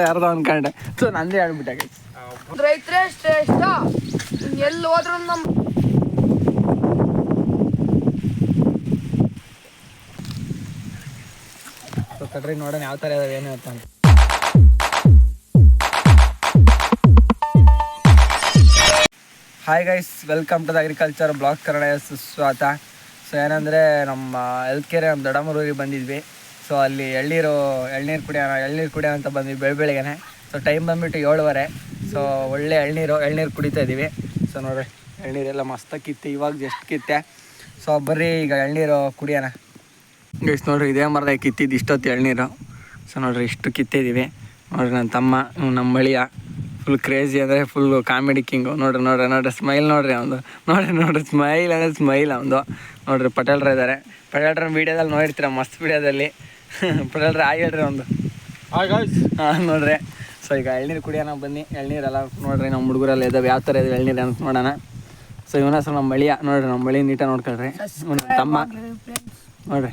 ಯಾರ್ದೋ ಅನ್ಕೊಂಡೆ ಸೊ ನಂದೇ ಹೇಳ್ಬಿಟ್ಟೆ. ರೈತರೇ ಶ್ರೇಷ್ಠ ಎಲ್ಲಿ ಹೋದ್ರು ನಮ್ಮ ಸೊ ತಡ್ರಿ ನೋಡೋಣ ಯಾವ ಥರ ಇದಾವೆ ಏನು ಅಂತ hi guys welcome to the agriculture blog Kannada ಸುಸ್ವಾತ so ಏನಂದರೆ ನಮ್ಮ ಎಲ್ಕೆರೆ ನಮ್ಮ ದೊಡ್ಡಮರೂರಿಗೆ ಬಂದಿದ್ವಿ. ಸೊ ಅಲ್ಲಿ ಎಳ್ನೀರು ಎಳ್ನೀರು ಕುಡಿಯೋಣ ಎಳ್ನೀರು ಕುಡಿಯೋ ಅಂತ ಬಂದ್ವಿ ಬೆಳ, ಬೆಳಗ್ಗೆನೆ. ಸೊ ಟೈಮ್ ಬಂದ್ಬಿಟ್ಟು ಏಳುವರೆ. ಸೊ ಒಳ್ಳೆ ಎಳ್ನೀರು ಎಳ್ನೀರು ಕುಡಿತಾ ಇದ್ದೀವಿ. ಸೊ ನೋಡ್ರಿ, ಎಳ್ನೀರೆಲ್ಲ ಮಸ್ತಾಗಿ ಕಿತ್ತೆ, ಇವಾಗ ಜಸ್ಟ್ ಕಿತ್ತೆ. ಸೊ ಬರ್ರಿ, ಈಗ ಎಳ್ನೀರು ಕುಡಿಯೋಣ. ಎಷ್ಟು ನೋಡ್ರಿ, ಇದೇ ಮರದ ಕಿತ್ತಿದ್ದು ಇಷ್ಟೊತ್ತು ಎಳ್ನೀರು. ಸೊ ನೋಡ್ರಿ, ಇಷ್ಟು ಕಿತ್ತಿದ್ದೀವಿ ನೋಡ್ರಿ ನನ್ನ ತಮ್ಮ ನಮ್ಮ ಬಳಿಯ. ಫುಲ್ ಕ್ರೇಜಿ ಅಂದರೆ ಫುಲ್ಲು ಕಾಮಿಡಿ ಕಿಂಗು ನೋಡ್ರಿ ನೋಡ್ರಿ ನೋಡ್ರಿ ಸ್ಮೈಲ್ ನೋಡ್ರಿ ಅವನು ನೋಡ್ರಿ ನೋಡ್ರಿ ಸ್ಮೈಲ್ ಅಂದರೆ ಸ್ಮೈಲ್ ಅವನು ನೋಡ್ರಿ, ಪಟೇಲ್ರ ಇದ್ದಾರೆ ಪಟೇಲ್ರ ವೀಡಿಯೋದಲ್ಲಿ ನೋಡಿರ್ತೀರ? ಮಸ್ತ್ ವೀಡಿಯೋದಲ್ಲಿ ಆಗಿ ಹೇಳ್ರಿ ಒಂದು ಹಾಂ ನೋಡ್ರಿ. ಸೊ ಈಗ ಎಳ್ನೀರು ಕುಡಿಯೋಣ ಬನ್ನಿ. ಎಳ್ನೀರೆಲ್ಲ ನೋಡ್ರಿ ನಮ್ಮ ಹುಡುಗರಲ್ಲಿ ಇದಾವೆ. ಯಾವ ಥರ ಇದೆ ಎಳ್ನೀರು ಅಂತ ನೋಡೋಣ. ಸೊ ಇವನ ಸರ್ ನಮ್ಮ ಮಳಿಯ. ನೋಡ್ರಿ ನಮ್ಮ ಮಳಿ ನೀಟಾಗಿ ನೋಡ್ಕೊಳ್ರಿ. ತಮ್ಮ. ನೋಡ್ರಿ.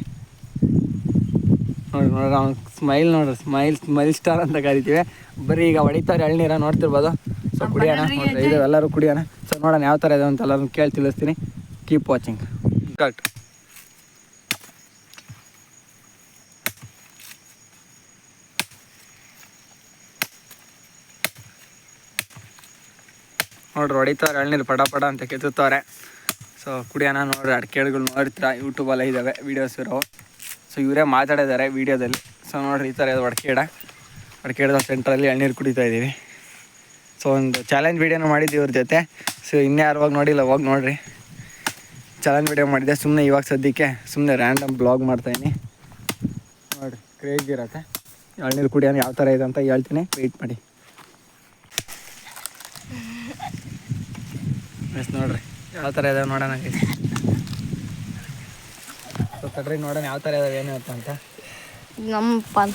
ನೋಡ್ರಿ ನೋಡ್ರಿ ಅವ್ನು ಸ್ಮೈಲ್ ನೋಡ್ರಿ. ಸ್ಮೈಲ್ ಸ್ಮೈಲ್ ಸ್ಟಾರ್ ಅಂತ ಕರಿತೀವಿ. ಬರೀ ಈಗ ಹೊಡಿತಾರೆ ಎಳ್ನೀರ ನೋಡ್ತಿರ್ಬೋದು. ಸೊ ಕುಡಿಯೋಣ. ನೋಡ್ರಿ ಇದು ಎಲ್ಲರೂ ಕುಡಿಯೋಣ. ಸೊ ನೋಡೋಣ ಯಾವ ಥರ ಇದೆ ಅಂತ ಎಲ್ಲರೂ ಕೇಳಿ ತಿಳಿಸ್ತೀನಿ ಕೀಪ್ ವಾಚಿಂಗ್ ಕಟ್ ನೋಡ್ರಿ ಹೊಡಿತಾರೆ ಎಳ್ನೀರು ಪಡ ಪಡ ಅಂತ ಕೆತ್ತುತ್ತಾರೆ ಸೊ ಕುಡಿಯೋಣ ನೋಡ್ರಿ ಅಡ್ಕೆಗಳು ನೋಡ್ತೀರಾ ಯೂಟ್ಯೂಬೆಲ್ಲ ಇದ್ದಾವೆ ವೀಡಿಯೋಸ್ ಇರೋ. ಸೊ ಇವರೇ ಮಾತಾಡಿದ್ದಾರೆ ವೀಡಿಯೋದಲ್ಲಿ ಸೊ ನೋಡ್ರಿ, ಈ ಥರ ಇದು ಒಡಕೇಡ ಅಡ್ಕೆಡ ಸೆಂಟ್ರಲ್ಲಿ ಎಳ್ನೀರು ಕುಡಿತಾ ಇದ್ದೀವಿ. ಸೊ ಒಂದು ಚಾಲೆಂಜ್ ವೀಡಿಯೋನ ಮಾಡಿದ್ದೀವಿ ಇವ್ರ ಜೊತೆ. ಸೊ ಇನ್ಯಾರು ಹೋಗಿ ನೋಡಿಲ್ಲ ಹೋಗಿ ನೋಡ್ರಿ. ಚಾಲೆಂಜ್ ವೀಡಿಯೋ ಮಾಡಿದ್ದೆ ಸುಮ್ಮನೆ ಇವಾಗ ಸದ್ಯಕ್ಕೆ ಸುಮ್ಮನೆ ರ್ಯಾಂಡಮ್ ಬ್ಲಾಗ್ ಮಾಡ್ತಾಯಿನಿ ನೋಡಿರಿ ಕ್ರೇಜ್ ಇರತ್ತೆ. ಎಳ್ನೀರು ಕುಡಿಯೋಣ, ಯಾವ ಥರ ಇದೆ ಅಂತ ಹೇಳ್ತೀನಿ. ವೆಯ್ಟ್ ಮಾಡಿ. ಎಸ್ ನೋಡ್ರಿ. ಯಾವ ಥರ ಇದಾವೆ ನೋಡೋಣ ಗೈಸ್ ಸೊ ತಡ್ರಿ ನೋಡೋಣ ಯಾವ ಥರ ಇದಾವೆ ಏನು ಅಂತ ನಮ್ಮ ಪಾಲ್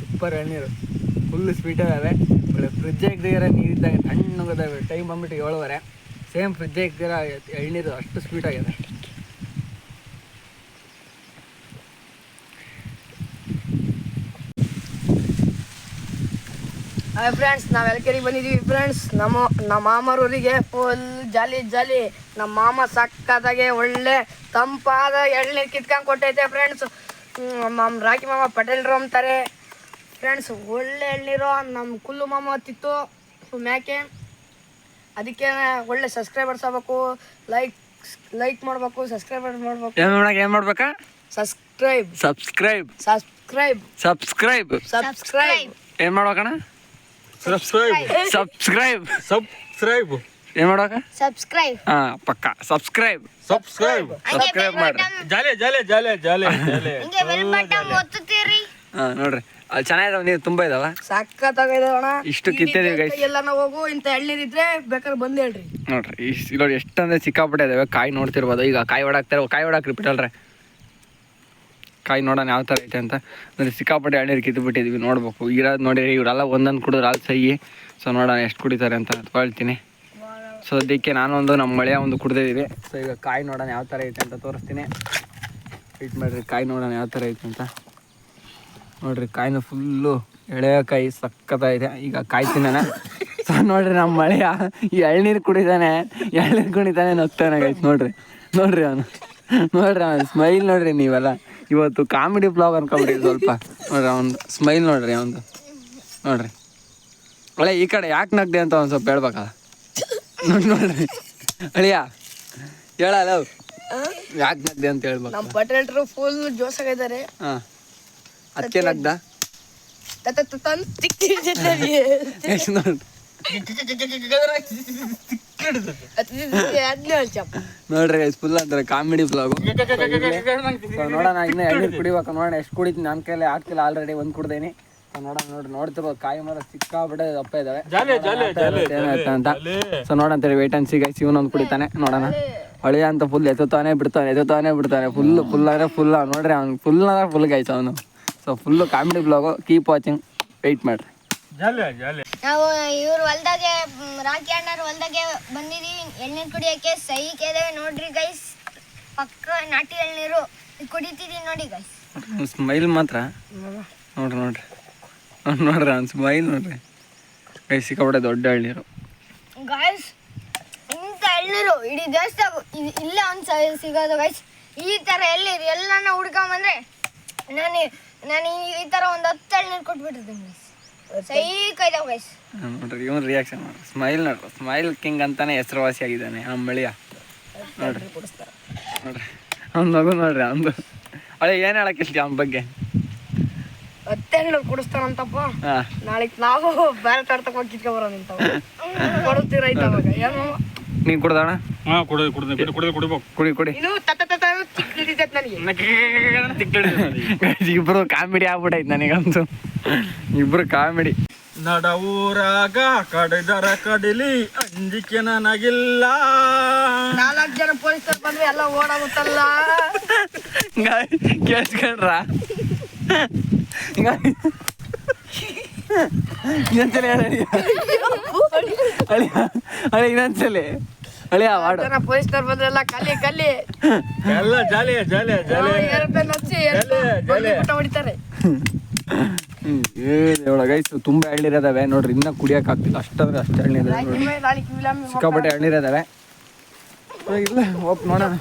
ಸೂಪರ್ ಎಣ್ಣೀರು ಫುಲ್ ಸ್ವೀಟ್ ಅದಾವೆ ಒಳ್ಳೆ ಫ್ರಿಜ್ ಇರೋ ನೀರು ಇದ್ದಂಗೆ ತಣ್ಣಗದಾವೆ ಟೈಮ್ ಬಂದ್ಬಿಟ್ಟು ಏಳುವರೆ. ಸೇಮ್ ಫ್ರಿಜ್ ಇರೋ ಎಳ್ನೀರು ಅಷ್ಟು ಸ್ವೀಟ್ ಆಗಿದೆ. ಹಾಯ್ ಫ್ರೆಂಡ್ಸ್ ನಾವು ಎಲ್ಕೆರಿಗೆ ಬಂದಿದ್ದೀವಿ ಫ್ರೆಂಡ್ಸ್ ನಮ್ಮ ನಮ್ಮ ಮಾಮರೂರಿಗೆ ಫುಲ್ ಜಾಲಿ ಜಾಲಿ. ನಮ್ಮ ಮಾಮ ಸಕ್ಕದಾಗೆ ಒಳ್ಳೆ ತಂಪಾದ ಎಳ್ನೀರು ಕಿತ್ಕೊಂಡು ಕೊಟ್ಟೈತೆ ಫ್ರೆಂಡ್ಸ್ ನಮ್ಮ ರಾಕಿ ಮಾಮ ಪಟೇಲ್ರು ಅಂತಾರೆ. ಫ್ರೆಂಡ್ಸ್ ಒಳ್ಳೆ ಎಳ್ನೀರು ನಮ್ಮ ಕುಲ್ಲು ಮಾಮ ತಿತ್ತು. ಮ್ಯಾಕೆ? ಅದಕ್ಕೆ ಒಳ್ಳೆ ಸಬ್ಸ್ಕ್ರೈಬರ್ಸ್ ಆಗ್ಬೇಕು. ಲೈಕ್ ಲೈಕ್ ಮಾಡಬೇಕು ಸಬ್ಸ್ಕ್ರೈಬರ್ ಮಾಡಬೇಕು. ಏನು ಮಾಡಕ್ಕೆ ಏನು ಮಾಡ್ಬೇಕಾ? Subscribe subscribe subscribe subscribe subscribe ಏನು ಮಾಡ್ಬೇಕಣ್ಣ? ಸಬ್ಸ್ಕ್ರೈಬ್ ಸಬ್ಸ್ಕ್ರೈಬ್ ಸಬ್ಸ್ಕ್ರೈಬ್ ಏನ್ ಮಾಡಕ? ಸಬ್ಸ್ಕ್ರೈಬ್ ಹಾ ಪಕ್ಕ. ಸಬ್ಸ್ಕ್ರೈಬ್ ಸಬ್ಸ್ಕ್ರೈಬ್ ಸಬ್ಸ್ಕ್ರೈಬ್ ಮಾಡ್ರಿ. ಜಾಲೆ ಜಾಲೆ ಜಾಲೆ ಜಾಲೆ ಜಾಲೆ. ಹಿಂಗೆ ಬೆಲ್ ಬಟನ್ ಒತ್ತುತ್ತೀರಿ. ಹಾ ನೋಡ್ರಿ. ಅಲ್ಲಿ ಚೆನ್ನಾಗಿದಾವೆ ನೀರು ತುಂಬಾ ಇದಾವ. ಸಕ್ಕತ್ತಾಗಿದೆ ಅಣ್ಣ ಇಷ್ಟು ಕಿತ್ತಿದೀವಿ ಗೈಸ್ ಎಲ್ಲ ಹೋಗು ಇಂಥ ಇದ್ರೆ ಬೇಕಾದ್ರೆ ಬಂದು ಹೇಳ್ರಿ. ನೋಡ್ರಿ ಇಷ್ಟು ನೋಡಿ ಎಷ್ಟಂದ್ರೆ ಸಿಕ್ಕಾಪಟ್ಟೆ ಇದಾವೆ. ಕಾಯಿ ನೋಡ್ತಿರ್ಬೋದು. ಈಗ ಕಾಯಿ ಹೊಡಾಕ್ತಾರೆ ಕಾಯಿ ಹೊಡಾಕ್ರಿ ಬಿಟ್ಟಲ್ರೆ ಕಾಯಿ ನೋಡೋಣ ಯಾವ ಥರ ಐತೆ ಅಂತ. ಅಂದರೆ ಸಿಕ್ಕಾಪಟ್ಟೆ ಎಳ್ನೀರು ಕಿತ್ತು ಬಿಟ್ಟಿದ್ವಿ ನೋಡ್ಬೇಕು. ಇರೋದು ನೋಡಿ ಇವರೆಲ್ಲ ಒಂದೊಂದು ಕುಡಿದ್ರೆ ಅಲ್ಲಿ ಸಹಿ. ಸೊ ನೋಡೋಣ ಎಷ್ಟು ಕುಡಿತಾರೆ ಅಂತ ಹೇಳ್ತೀನಿ ಸೊ ಅದಕ್ಕೆ ನಾನೊಂದು ನಮ್ಮ ಮಳೆಯ ಒಂದು ಕುಡ್ದಿದ್ದೀವಿ. ಸೊ ಈಗ ಕಾಯಿ ನೋಡೋಣ ಯಾವ ಥರ ಐತೆ ಅಂತ ತೋರಿಸ್ತೀನಿ. ವೆಯ್ಟ್ ಮಾಡಿರಿ, ಕಾಯಿ ನೋಡೋಣ ಯಾವ ಥರ ಐತೆ ಅಂತ. ನೋಡಿರಿ, ಕಾಯಿನ ಫುಲ್ಲು ಎಳೆಯ ಕಾಯಿ ಸಕ್ಕತ್ತಾಗಿದೆ. ಈಗ ಕಾಯಿ ತಿನ್ನೋಣ. ಸೊ ನೋಡ್ರಿ ನಮ್ಮ ಮಳೆಯ ಎಳ್ನೀರು ಕುಡಿತಾನೆ ಎಳ್ನೀರು ಕುಡಿತಾನೆ ನಗ್ತಾನೆ ಗೈಸ್ ನೋಡ್ರಿ ನೋಡ್ರಿ ಅವನು. ನೋಡ್ರಿ ಅವನು ಸ್ಮೈಲ್ ನೋಡ್ರಿ ನೀವೆಲ್ಲ. ಇವತ್ತು ಕಾಮಿಡಿ ಬ್ಲಾಗ್ ಅನ್ಕೊಂಬಿಡಿ ಸ್ವಲ್ಪ ನೋಡ್ರಿ ಅವ್ನು ಸ್ಮೈಲ್ ನೋಡ್ರಿ ಅವನು ನೋಡ್ರಿ ಒಳ್ಳೆ ಈ ಕಡೆ ಯಾಕೆ ನಗ್ದೆ ಅಂತ ಒಂದು ಸ್ವಲ್ಪ ಹೇಳ್ಬೇಕಲ್ಲ ನೋಡಿ ನೋಡ್ರಿ ಅಳಿಯ ಹೇಳಲ್ಲ ಯಾಕೆ ನಗ್ದೆ ಅಂತ ಹೇಳ್ಬೇಕು ನಮ್ಮ ಪಟೇಲ್ರು ಫುಲ್ ಜೋಸಾಗಿದ್ದಾರೆ ಹಾಂ ಅದಕ್ಕೆ ನಗ್ದ ನೋಡಿ ನೋಡ್ರಿ ಫುಲ್ ಅಂದ್ರೆ ಕಾಮಿಡಿ ಬ್ಲಾಗು ನೋಡೋಣ ಇನ್ನ ಎಣ್ಣೆ ಕುಡಿಬೇಕು ನೋಡೋಣ ಎಷ್ಟು ಕುಡಿತೀನಿ ನನ್ನ ಕೈಲಿ ಆಗ್ತಿಲ್ಲ ಆಲ್ರೆಡಿ ಒಂದು ಕುಡ್ದೇನಿ. ಸೊ ನೋಡೋಣ ನೋಡ್ರಿ ನೋಡ್ತಿರ್ಬೋದು ಕಾಯಿ ಮರ ಸಿಕ್ಕಾಬಿಟ್ಟೆ ದಪ್ಪ ಇದಾವೆ. ಅಂತ ಸೊ ನೋಡಂತೇಳಿ ವೇಟ್ ಅನ್ಸಿ ಗೈಸ್ ಇವನೊಂದು ಕುಡಿತಾನೆ ನೋಡೋಣ. ಹೊಳೆಯ ಅಂತ ಫುಲ್ ಎತ್ತುತ್ತಾನೆ ಬಿಡ್ತಾನೆ ಎತ್ತುತ್ತಾನೆ ಬಿಡ್ತಾನೆ ಫುಲ್ ಫುಲ್ ಅಂದ್ರೆ ಫುಲ್ ನೋಡ್ರಿ ಅವ್ನು ಫುಲ್ ಅಂದ್ರೆ ಫುಲ್ ಗೈಸ್ ಅವನು. So full comedy blog keep watching wait ಮಾಡ್ರಿ. ಜಾಲೆ ಜಾಲೆ. ನಾವು ಇವ್ರ ಹೊಲ್ದಾಗೆ ರಾಕಿ ಅಣ್ಣರ ಹೊಲ್ದಾಗೆ ಬಂದಿದೀವಿ. ಎಳ್ನೀರು ಕುಡಿಯೋಕೆ ಸೈ ಕೇದೇವೆ ನೋಡ್ರಿ ಗೈಸ್ ಪಕ್ಕ ನಾಟಿ ಎಳ್ನೀರು ಇದ್ ಕುಡಿತಿದೀವಿ ನೋಡಿ ಗೈಸ್ ಸ್ಮೈಲ್ ಮಾತ್ರ. ನೋಡ್ರಿ ನೋಡ್ರಿ. ನೋಡ್ರಿ ಅವ್ನು ಸ್ಮೈಲ್ ನೋಡ್ರಿ. ಗೈಸ್ ಸಿಕ್ಕಾಬಿಟ್ಟೆ ದೊಡ್ಡ ಎಳ್ನೀರು. ಗೈಸ್ ಇಂಥ ಎಳ್ನೀರು ಇಡೀ ದೇಶದಾಗ ಇಲ್ಲ ಒಂದು ಸಿಗೋದು ಗೈಸ್ ಈ ಥರ ಎಳ್ನೀರು ಎಲ್ಲನ ಹುಡ್ಕೊಂಬಂದ್ರೆ ನಾನು ನಾನು ಈ- ಥರ ಒಂದು ಹತ್ತು ಎಳ್ನೀರು ಕೊಟ್ಬಿಟ್ಟಿದ್ದೀನಿ ಗೈಸ್ ನೋಡ್ರಿ ಇವನ್ ರಿಯಾಕ್ಷನ್ ಸ್ಮೈಲ್ ನೋಡ್ರಿ ಸ್ಮೈಲ್ ಕಿಂಗ್ ಅಂತಾನೆ ಹೆಸರುವಾಸಿ ಆಗಿದ್ದಾನೆ ಆ ಮಳಿಯ. ನೋಡ್ರಿ. ನೋಡ್ರಿ. ಅವ್ನ ಮಗು ನೋಡ್ರಿ ಅವ್ನು ಅಳೆ ಏನ್ ಹೇಳಕ್ ಇಷ್ಟ ಅವನ ಬಗ್ಗೆ? ಹತ್ತೆಣ್ಣು ನಾಳೆ ನಾವು ಬೇರೆ ಹೋಗಿ ಕಿತ್ಕೊಬರೋಣ ಅಂತ ಕೊಡುತ್ತೀರ ಅವಾಗ? ಏನು? ನೀನು ಕುಡ್ದಣ? ಹಾ ಕುಡಿ ಕುಡಿ ಕುಡಿ ಕುಡಿ. ಕುಡಿಬೇಕು ಕುಡಿ ಕುಡಿ. ಇದು ತತ್ತ ತತ್ತ ಚಿಕ್ಕ ಹಿಡಿತೈತೆ ನನಗೆ. ಇಬ್ರು ಕಾಮಿಡಿ ಆಗ್ಬಿಟ್ಟೈತೆ ನನಗಂತೂ. ಇಬ್ರು ಕಾಮಿಡಿ. ನಡವೂರಾಗ ಕಡಿದರ ಕಡಿಲಿ ಅಂಜಿಕೆ ನನಗಿಲ್ಲ. ನಾಲ್ಕು ಜನ ಪೊಲೀಸರು ಬಂದ್ರೆ ಎಲ್ಲ ಓಡಾಗುತ್ತಲ್ಲ ಕೇಳಿಸ್ಕೊಂಡ್ರ? ಇನ್ನೊಂದ್ಸಲಿ ಅಳಿಯ. ಅಳಿ ಇನ್ನೊಂದ್ಸಲಿ. ಅಳಿಯ ಮಾಡು. ಜನ ಪೊಲೀಸರು ಬಂದ್ರೆ ಎಲ್ಲ ಕಲಿ ಕಲ್ಲಿ ಎಲ್ಲ ಜಾಲಿ ಜಾಲಿ ಜಾಲಿ ಏರೋಪ್ಲೇನ್ ಹಚ್ಚಿ ಜಲೆ, ಜಲೆ. ಊಟ ಹೊಡಿತಾರೆ ಗೈಸ್ ತುಂಬಾ ಎಳ್ನೀರದಾವೆ ನೋಡ್ರಿ ಇನ್ನ ಕುಡಿಯಕ್ ಆಗ್ತಿಲ್ಲ. ಅಷ್ಟಂದ್ರೆ ಅಷ್ಟು ಕಿವಿಲಾಮಿ ಸಿಕ್ಕಾಪಟ್ಟೆ ಎಳ್ನೀರದಾವೆ ಇಲ್ಲ ಹೋಗ್ ನೋಡೋಣ.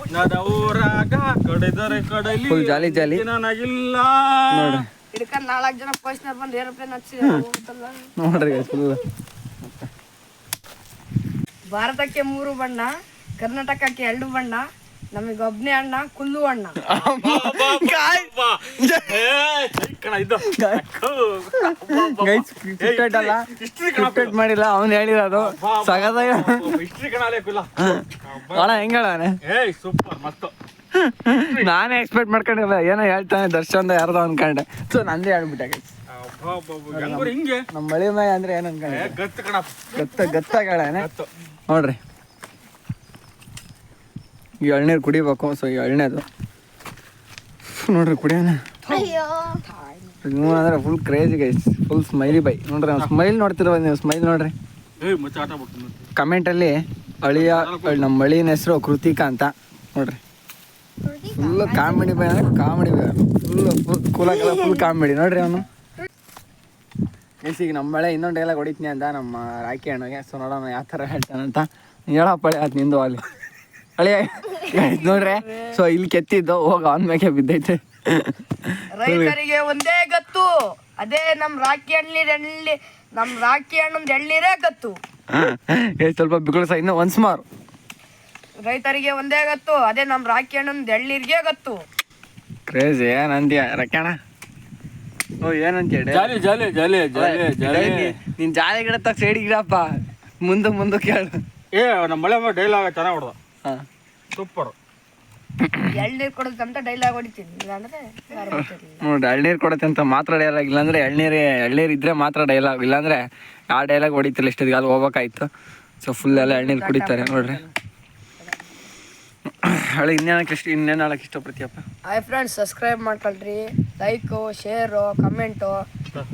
Full ಜಾಲಿ ಜಾಲಿ. ನೋಡ್ರಿ. ನಾಲ್ಕು ಜನ ಪೊಲೀಸ್ನವ್ರು ಬಂದು ಏರೋಪ್ಲೇನ್ ಹಚ್ಚಿ ಹೋಗುತ್ತಲ್ಲ. ನೋಡ್ರಿ ಗೈಸ್ ಫುಲ್ ಭಾರತಕ್ಕೆ ಮೂರು ಬಣ್ಣ ಕರ್ನಾಟಕಕ್ಕೆ ಎರಡು ಬಣ್ಣ ನಮಗೆ ಒಬ್ನೇ ಅಣ್ಣ ಕುಲ್ಲು ಅಣ್ಣ. ಮಾಡಿಲ್ಲ ಅವ್ನು ಹೇಳಿರೋದು. ಸಗದ ಅಣ್ಣ ಹೆಂಗ ಹೇಳಣ ಏಯ್ ಸೂಪರ್ ಮಸ್ತ್. ನಾನೇ ಎಕ್ಸ್ಪೆಕ್ಟ್ ಮಾಡ್ಕೊಂಡಿಲ್ಲ ಏನೋ ಹೇಳ್ತಾನೆ ದರ್ಶನ್ ಯಾರ್ದೋ ಅನ್ಕೊಂಡೆ. ಸೊ ನಂದೇ ಹೇಳ್ಬಿಟ್ಟೆ ಗೈಸ್ ಹೆಂಗ್ರು ಹಿಂಗೆ ನಮ್ಮ ಮಳಿ ಮೈ ಅಂದ್ರೆ ಏನು ಅನ್ಕೊಂಡೆ. ಗತ್ತ ಗತ್ತು. ನೋಡ್ರಿ. ಈ ಎಳ್ನೀರು ಕುಡಿಬೇಕು ಸೊ ಈ ಎಳ್ನೇದು ನೋಡ್ರಿ ಕುಡಿಯೋಣ. ಅಂದ್ರೆ full crazy guys full smiley boy ನೋಡ್ರಿ ನಾವು ಸ್ಮೈಲ್ ನೋಡ್ತಿರೋ ನೀವು ಸ್ಮೈಲ್ ನೋಡ್ರಿ. ಕಮೆಂಟಲ್ಲಿ ಅಳಿಯ ನಮ್ಮ ಅಳಿಯನ ಹೆಸರು ಕೃತಿಕಾ ಅಂತ. ನೋಡ್ರಿ. ಫುಲ್ ಕಾಮಿಡಿ ಬೈ ಅಂದ್ರೆ ಕಾಮಿಡಿ ಬೈ ಫುಲ್ ಫುಲ್ ಕೂಲಾಗೆಲ್ಲ ಫುಲ್ ಕಾಮಿಡಿ ನೋಡ್ರಿ ಅವನು. ಈಗ ನಮ್ಮ ಮಳೆ ಇನ್ನೊಂದು ಡೈಲಾಗ್ ಹೊಡಿತೀನಿ ಅಂತ ನಮ್ಮ ರಾಕಿ ಅಣ್ಣಗೆ. ಸೊ ನೋಡೋಣ ಯಾವ ಥರ ಹೇಳ್ತಾನಂತ ಹೇಳಪ್ಪ ಅದು ನಿಂದು ಅಲ್ಲಿ. ಅಳಿಯ ನೋಡ್ರೆ ಸೊ ಇಲ್ಲಿ ಕೆತ್ತಿದ್ದು ಹೋಗ ಆನ್ ಮೇಲೆ ಬಿದ್ದೈತೆ. ರೈತರಿಗೆ ಒಂದೇ ಗತ್ತು. ಅದೇ ನಮ್ ರಾಕಿ ಹಣ್ಣಿನ ಎಳ್ಳಿ ನಮ್ ರಾಕಿ ಹಣ್ಣು ಎಳ್ನೀರೇ ಗತ್ತು. ಏ, ಸ್ವಲ್ಪ ಬಿಗುಳು ಸಹ ಇನ್ನು ಒನ್ಸ್ ಮಾರು ರೈತರಿಗೆ ಒಂದೇ ಗತ್ತು. ಅದೇ ನಮ್ ರಾಕಿ ಹಣ್ಣೊಂದು ಎಳ್ಳಿರ್ಗೆ ಗತ್ತು. ಕ್ರೇಜಿ ಏನಂದ್ಯ? ರಕ್ಕಣ ಓ ಏನಂತೀಯ jolly jolly jolly jolly jolly. ನೀನ್ ಜಾಲಿ ಗಿಡ ತಗ ಸೈಡ್ ಗಿಡಪ್ಪ. ಮುಂದೆ ಮುಂದೆ ಕೇಳು. ಏ ನಮ್ಮ ಮಳೆ ಡೈಲಾಗ ಚೆನ್ನಾಗಿ ಹೊಡೆದ. ಸೂಪರ್ ಎಳ್ನೀರ್ ಅಂತ ಡೈಲಾಗ್ ಹೊಡಿತೀನಿ. ಇಲ್ಲಾಂದ್ರೆ ಯಾರು ಗೊತ್ತಿರ್ಲಿಲ್ಲ. ನೋಡಿ ಎಳ್ನೀರು ಕೊಡುತ್ತೆ ಅಂತ ಮಾತ್ರ ಡೈಲಾಗ್ ಇಲ್ಲಾಂದ್ರೆ ಎಳ್ನೀರು ಎಳ್ನೀರು ಇದ್ರೆ ಮಾತ್ರ ಡೈಲಾಗ್ ಇಲ್ಲಾಂದ್ರೆ ಆ ಡೈಲಾಗ್ ಹೊಡಿತಿಲ್ಲ. ಇಷ್ಟೊತ್ತಿಗೆ ಅಲ್ಲಿ ಹೋಗ್ಬೇಕಾಯ್ತು. ಸೊ ಫುಲ್ ಎಲ್ಲ ಎಳ್ನೀರು ಕುಡಿತಾರೆ ನೋಡ್ರಿ. ಹಳೆ ಇನ್ನೇನಕ್ಕೆ ಇಷ್ಟ ಇನ್ನೇನು ಹೇಳಕ್ಕೆ ಇಷ್ಟಪಡ್ತೀಯಪ್ಪ? ಹಾಯ್ ಫ್ರೆಂಡ್ಸ್ ಸಬ್ಸ್ಕ್ರೈಬ್ ಮಾಡ್ಕೊಳ್ರಿ. ಲೈಕು ಶೇರು ಕಮೆಂಟು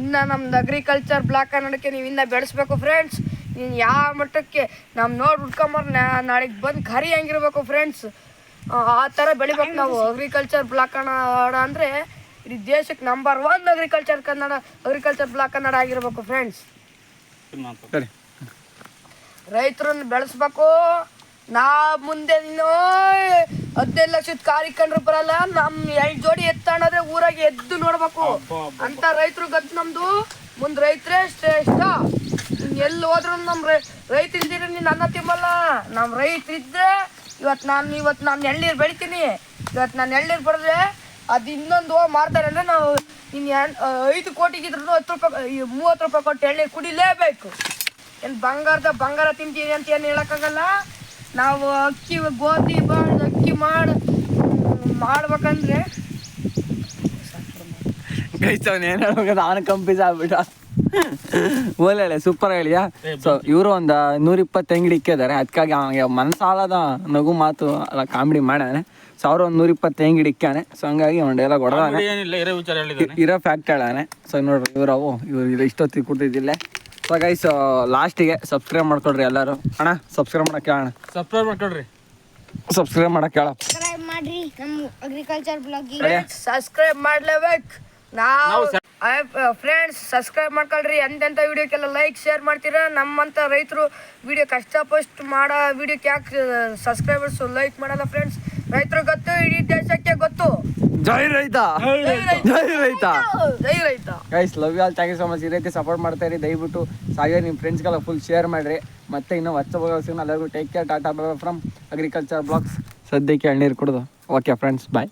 ಇನ್ನು ನಮ್ದು ಅಗ್ರಿಕಲ್ಚರ್ ಬ್ಲಾಕ್ ಕನ್ನಡಕ್ಕೆ ನೀವು ಇನ್ನ ಬೆಳೆಸ್ಬೇಕು ಫ್ರೆಂಡ್ಸ್ ನೀನು ಯಾವ ಮಟ್ಟಕ್ಕೆ ನಮ್ಮ ನೋಡಿ ಹುಡ್ಕೊಂಬರ್ ನಾಳೆಗೆ ಬಂದು ಖರಿ ಹೆಂಗಿರ್ಬೇಕು ಫ್ರೆಂಡ್ಸ್ ಆ ಥರ ಬೆಳಿಬೇಕು ನಾವು ಅಗ್ರಿಕಲ್ಚರ್ ಬ್ಲಾಕ್ ಕನ್ನಡ ಅಂದರೆ ಇಡೀ ದೇಶಕ್ಕೆ number one agriculture Kannada agriculture blog Kannada ಆಗಿರ್ಬೇಕು ಫ್ರೆಂಡ್ಸ್ ರೈತರನ್ನು ಬೆಳೆಸ್ಬೇಕು. ನಾ ಮುಂದೆ ನೀನು ಹದಿನೈದು ಲಕ್ಷದ ಕಾರ್ ಇಕ್ಕಂಡ್ರು ಬರಲ್ಲ ನಮ್ ಎರಡು ಜೋಡಿ ಎತ್ತಾಣದ್ರೆ ಊರಾಗ ಎದ್ದು ನೋಡ್ಬೇಕು. ಅಂತ ರೈತರು ಗದ್ದು ನಮ್ದು. ಮುಂದ್ ರೈತರೇ ಶ್ರೇಷ್ಠ. ನೀನ್ ಎಲ್ಲಿ ಹೋದ್ರು ನಮ್ ರೈತ ಇಲ್ದಿರ ನೀನ್ ಅನ್ನ ತಿಂಬಲ್ಲ ನಮ್ ರೈತ ಇದ್ರೆ ಇವತ್ತು ನಾನು ಇವತ್ತು ನಾನು ಎಳ್ನೀರು ಬೆಳಿತೀನಿ. ಇವತ್ತು ನಾನು ಎಳ್ನೀರು ಬಡಿದ್ರೆ ಅದು ಇನ್ನೊಂದು ಮಾರ್ತಾರೆ ಅಂದ್ರೆ ನಾವು ಎಣ್- ಐದು ಕೋಟಿಗಿದ್ರು ಹತ್ತು ರೂಪಾಯಿ ಮೂವತ್ತು ರೂಪಾಯಿ ಕೊಟ್ಟು ಎಳ್ನೀರು ಕುಡಿಲೇಬೇಕು. ಏನು ಬಂಗಾರದ ಬಂಗಾರ ತಿಂತೀನಿ ಅಂತ ಏನು ಹೇಳಕ್ಕಾಗಲ್ಲ. ನಾವು ಅಕ್ಕಿ, ಗೋಧಿ ಮಾಡಿ ಅಕ್ಕಿ ಮಾಡಿ ಮಾಡ್ಬೇಕಂದ್ರೆ ಏನು ಹೇಳ್ಬೇಕು ನಾನು ಕಂಪೀಸ್ ಆಗ್ಬಿಟ್ಟ. ಒಳ್ಳೆ ಸೂಪರ್ ಹೇಳಿಯಾ ಸೊ ಇವರು ಒಂದು ನೂರಿಪ್ಪತ್ತು ಅಂಗಡಿ ಇಕ್ಕಿದ್ದಾರೆ. ಅದಕ್ಕಾಗಿ ಅವನಿಗೆ ಮನಸಾಲದ ನಗು ಮಾತು ಅಲ್ಲ ಕಾಮಿಡಿ ಮಾಡ್ಯಾನೆ. ಸೊ ಅವರು ಒಂದು ನೂರಿಪ್ಪತ್ತು ಅಂಗಡಿ ಇಕ್ಕಾನೆ ಸೊ ಹಂಗಾಗಿ ಅವ್ನು ಡೈಲಾಗ್ ಹೊಡೆದಾನೆ. ಏನಿಲ್ಲ ಇರೋ ವಿಚಾರ ಹೇಳಿದ್ದಾನೆ. ಇರೋ ಫ್ಯಾಕ್ಟ್ ಹೇಳಾನೆ. ಸೊ ನೋಡ್ರಿ ಇವ್ರು ಇದು ಇಷ್ಟೊತ್ತಿಗೆ ಕುಡ್ದಿದ್ದಿಲ್ಲ ಸೊ ಸೊ ಗೈಸ್ ಲಾಸ್ಟಿಗೆ ಸಬ್ಸ್ಕ್ರೈಬ್ ಮಾಡ್ಕೊಳ್ರಿ ಎಲ್ಲರೂ. ಅಣ್ಣ ಸಬ್ಸ್ಕ್ರೈಬ್ ಮಾಡಕ್ಕೆ ಅಣ್ಣ ಸಬ್ಸ್ಕ್ರೈಬ್ ಮಾಡ್ಕೊಡ್ರಿ. ಸಬ್ಸ್ಕ್ರೈಬ್ ಮಾಡಕ್ಕೆ ಹೇಳ. ಸಬ್ಸ್ಕ್ರೈಬ್ ಮಾಡ್ರಿ ನಮ್ಮ ಅಗ್ರಿಕಲ್ಚರ್ ಬ್ಲಾಗ್ ಸಬ್ಸ್ಕ್ರೈಬ್ ಮಾಡ್ಲೇಬೇಕು. ನಾವು ಫ್ರೆಂಡ್ಸ್ ಸಬ್ಸ್ಕ್ರೈಬ್ ಮಾಡ್ಕೊಳ್ರಿ. ಎಂತೆಂಥ ವಿಡಿಯೋಕ್ಕೆಲ್ಲ ಲೈಕ್ ಶೇರ್ ಮಾಡ್ತೀರಾ? ನಮ್ಮಂಥ ರೈತರು ವಿಡಿಯೋ ಕಷ್ಟಪಟ್ಟು ಮಾಡೋ ವಿಡಿಯೋಕ್ಕೆ ಯಾಕೆ ಸಬ್ಸ್ಕ್ರೈಬರ್ಸ್ ಲೈಕ್ ಮಾಡಲ್ಲ ಫ್ರೆಂಡ್ಸ್ ರೈತರು ಗೊತ್ತು ಇಡೀ ದೇಶಕ್ಕೆ ಗೊತ್ತು. ಜೈ ರೈತ. ಜೈ ರೈತ. ಜೈ ರೈತ. Guys love you all thank you so much ಈ ರೀತಿ ಸಪೋರ್ಟ್ ಮಾಡ್ತಾ ಇರಿ. ದಯವಿಟ್ಟು ಹಾಗೆ ನಿಮ್ಮ ಫ್ರೆಂಡ್ಸ್ಗೆಲ್ಲ ಫುಲ್ ಶೇರ್ ಮಾಡಿರಿ. ಮತ್ತೆ ಇನ್ನೂ ಹೊಸ ಸಿಗೋಣ ಎಲ್ಲರಿಗೂ take care tata bye from agriculture blogs ಸದ್ಯಕ್ಕೆ ಎಳ್ನೀರು ಕುಡ್ದು. Okay friends bye